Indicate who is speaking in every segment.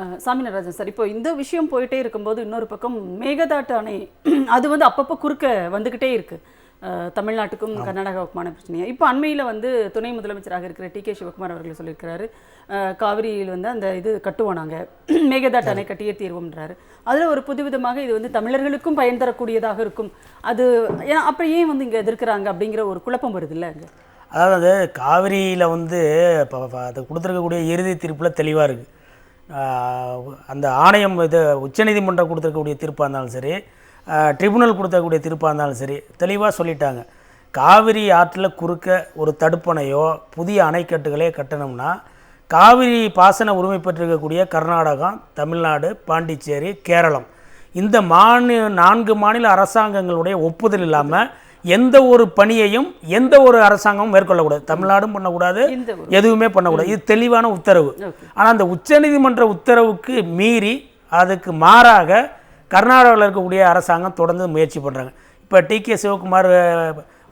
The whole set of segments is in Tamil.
Speaker 1: அஹ், சாமிநாதராஜன் சார். இப்போ இந்த விஷயம் போயிட்டே இருக்கும்போது இன்னொரு பக்கம் மேகதாட்டு அணை அது வந்து அப்பப்போ குறுக்க வந்துக்கிட்டே இருக்கு. அஹ், தமிழ்நாட்டுக்கும் கர்நாடகாவுக்குமான பிரச்சனையா? இப்போ அண்மையில் வந்து துணை முதலமைச்சராக இருக்கிற டி கே சிவகுமார் அவர்கள் சொல்லியிருக்கிறாரு. காவிரியில் வந்து அந்த இது கட்டுவோம் நாங்கள் மேகதாட்டு அணை கட்டியே தீர்வோம்ன்றாரு. அதில் ஒரு புதுவிதமாக இது வந்து தமிழர்களுக்கும் பயன் தரக்கூடியதாக இருக்கும். அது ஏன் அப்புறம் ஏன் வந்து இங்கே எதிர்க்கிறாங்க அப்படிங்கிற ஒரு குழப்பம் வருது இல்லை அங்கே?
Speaker 2: அதாவது காவிரியில் வந்து இப்போ அது கொடுத்துருக்கக்கூடிய இறுதி தீர்ப்பில் தெளிவாக இருக்குது அந்த ஆணையம் இது உச்சநீதிமன்றம் கொடுத்துருக்கக்கூடிய தீர்ப்பாக இருந்தாலும் சரி ட்ரிபுனல் கொடுத்தக்கூடிய தீர்ப்பாக இருந்தாலும் சரி தெளிவாக சொல்லிட்டாங்க. காவிரி ஆற்றில் குறுக்க ஒரு தடுப்பணையோ புதிய அணைக்கட்டுகளையோ கட்டணும்னா காவிரி பாசன உரிமை பெற்றிருக்கக்கூடிய கர்நாடகம் தமிழ்நாடு பாண்டிச்சேரி கேரளம். இந்த மாநில நான்கு மாநில அரசாங்கங்களுடைய ஒப்புதல் இல்லாமல் எந்த ஒரு பணியையும் எந்த ஒரு அரசாங்கமும் மேற்கொள்ளக்கூடாது. தமிழ்நாடும் பண்ணக்கூடாது எதுவுமே பண்ணக்கூடாது. இது தெளிவான உத்தரவு. ஆனால் அந்த உச்சநீதிமன்ற உத்தரவுக்கு மீறி அதுக்கு மாறாக கர்நாடகாவில் இருக்கக்கூடிய அரசாங்கம் தொடர்ந்து முயற்சி பண்ணுறாங்க இப்போ டி. கே. சிவகுமார்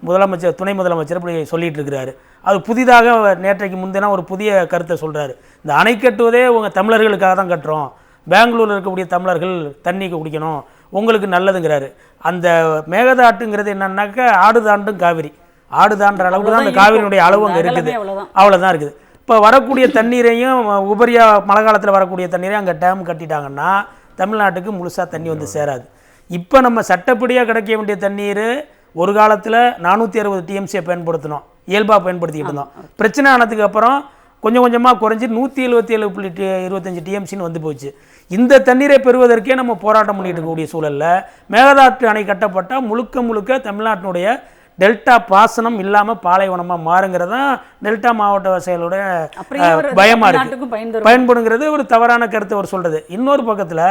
Speaker 2: முதலமைச்சர் துணை முதலமைச்சர் இப்படி சொல்லிட்டு இருக்கிறாரு. அது புதிதாக நேற்றைக்கு முந்தினா ஒரு புதிய கருத்தை சொல்கிறாரு இந்த அணை கட்டுவதே உங்கள் தமிழர்களுக்காக தான் கட்டுறோம். பெங்களூரில் இருக்கக்கூடிய தமிழர்கள் தண்ணி குடிக்கணும். உங்களுக்கு நல்லதுங்கிறாரு. அந்த மேகதாட்டுங்கிறது என்னன்னாக்கா ஆடுதாண்டும் காவிரி. ஆடுதான்ற அளவுக்கு தான் அந்த காவிரியினுடைய அளவு அங்கே இருக்குது. அவ்வளோதான் இருக்குது. இப்போ வரக்கூடிய தண்ணீரையும் உபரியா மழை காலத்தில் வரக்கூடிய தண்ணீரையும் அங்கே டேம் கட்டிட்டாங்கன்னா தமிழ்நாட்டுக்கு முழுசாக தண்ணி வந்து சேராது. இப்போ நம்ம சட்டப்படியாக கிடைக்க வேண்டிய தண்ணீர் ஒரு காலத்தில் நானூற்றி அறுபது டிஎம்சியை பயன்படுத்தினோம். இயல்பாக பயன்படுத்திக்கிட்டு இருந்தோம். பிரச்சனை ஆனதுக்கு அப்புறம் கொஞ்சம் கொஞ்சமாக குறைஞ்சி நூற்றி எழுபத்தி ஏழு புள்ளி இருபத்தஞ்சி டிஎம்சின்னு வந்து போச்சு. இந்த தண்ணீரை பெறுவதற்கே நம்ம போராட்டம் பண்ணிட்டு இருக்கக்கூடிய சூழலில் மேகதாட்டு அணை கட்டப்பட்டால் முழுக்க முழுக்க தமிழ்நாட்டினுடைய டெல்டா பாசனம் இல்லாமல் பாலைவனமாக மாறுங்கிறது தான் டெல்டா மாவட்ட விவசாயிகளுடைய பயமாக இருக்குது பயன்படுங்கிறது ஒரு தவறான கருத்தை அவர் சொல்கிறது இன்னொரு பக்கத்தில்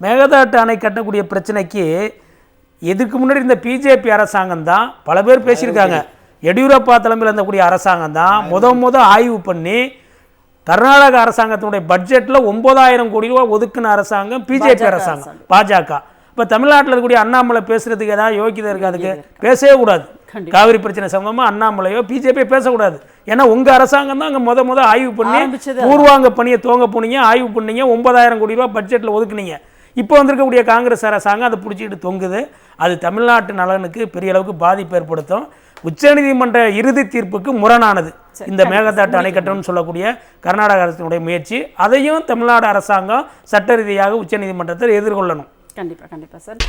Speaker 2: மேகதாட்டு அணை கட்டக்கூடிய பிரச்சனைக்கு இதுக்கு முன்னாடி இந்த பிஜேபி அரசாங்கம் தான் பல பேர் பேசியிருக்காங்க. எடியூரப்பா தலைமையில் இருந்தக்கூடிய அரசாங்கம் தான் முத முத ஆய்வு பண்ணி கர்நாடக அரசாங்கத்தினுடைய பட்ஜெட்டில் ஒன்பதாயிரம் கோடி ரூபா ஒதுக்குன அரசாங்கம் பிஜேபி அரசாங்கம். பாஜக. இப்போ தமிழ்நாட்டில் இருக்கக்கூடிய அண்ணாமலை பேசுறதுக்கு ஏதாவது யோக்கியதை இருக்கு அதுக்கு பேசவே கூடாது. காவிரி பிரச்சனை சம்பந்தமா அண்ணாமலையோ பிஜேபி பேசக்கூடாது. ஏன்னா உங்க அரசாங்கம் தான் அங்கே முத முத ஆய்வு பண்ணி பூர்வாங்க பணியை துவங்க போனீங்க ஆய்வு பண்ணீங்க ஒன்பதாயிரம் கோடி ரூபாய் பட்ஜெட்டில் ஒதுக்குனீங்க. இப்போ வந்திருக்கக்கூடிய காங்கிரஸ் அரசாங்கம் அதை பிடிச்சிக்கிட்டு தொங்குது. அது தமிழ்நாட்டு நலனுக்கு பெரிய அளவுக்கு பாதிப்பு ஏற்படுத்தும். உச்சநீதிமன்ற இறுதி தீர்ப்புக்கு முரணானது. இந்த மேகதாட்டு அணை கட்டணும்னு சொல்லக்கூடிய கர்நாடக அரசினுடைய முயற்சி. அதையும் தமிழ்நாடு அரசாங்கம் சட்ட ரீதியாக உச்சநீதிமன்றத்தில் எதிர்கொள்ளணும்.
Speaker 1: கண்டிப்பா கண்டிப்பா சார்.